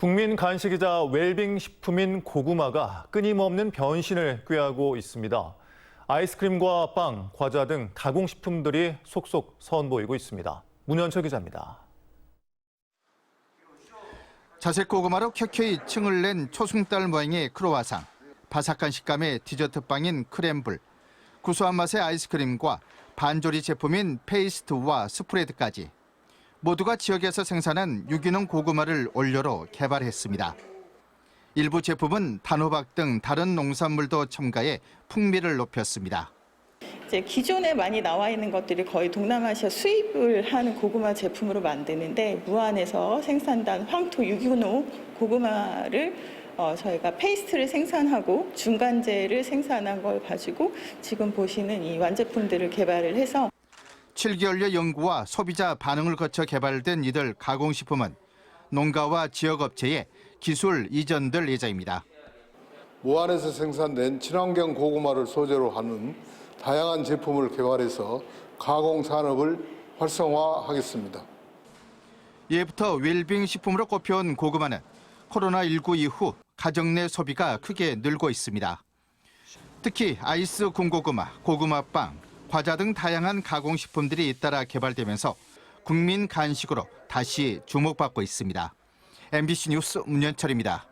국민 간식이자 웰빙 식품인 고구마가 끊임없는 변신을 꾀하고 있습니다. 아이스크림과 빵, 과자 등 가공식품들이 속속 선보이고 있습니다. 문현철 기자입니다. 자색 고구마로 켜켜이 층을 낸 초승달 모양의 크로와상, 바삭한 식감의 디저트 빵인 크렘블, 구수한 맛의 아이스크림과 반조리 제품인 페이스트와 스프레드까지 모두가 지역에서 생산한 유기농 고구마를 원료로 개발했습니다. 일부 제품은 단호박 등 다른 농산물도 첨가해 풍미를 높였습니다. 이제 기존에 많이 나와 있는 것들이 거의 동남아시아 수입을 하는 고구마 제품으로 만드는데 무안에서 생산된 황토 유기농 고구마를 어, 저희가 페이스트를 생산하고 중간재를 생산한 걸 가지고 지금 보시는 이 완제품들을 개발을 해서 7개월여 연구와 소비자 반응을 거쳐 개발된 이들 가공식품은 농가와 지역업체에 기술 이전될 예정입니다. 무안에서 생산된 친환경 고구마를 소재로 하는 다양한 제품을 개발해서 가공 산업을 활성화하겠습니다. 예부터 웰빙 식품으로 꼽혀온 고구마는 코로나19 이후 가정 내 소비가 크게 늘고 있습니다. 특히 아이스 군고구마, 고구마빵, 과자 등 다양한 가공식품들이 잇따라 개발되면서 국민 간식으로 다시 주목받고 있습니다. MBC 뉴스 문현철입니다.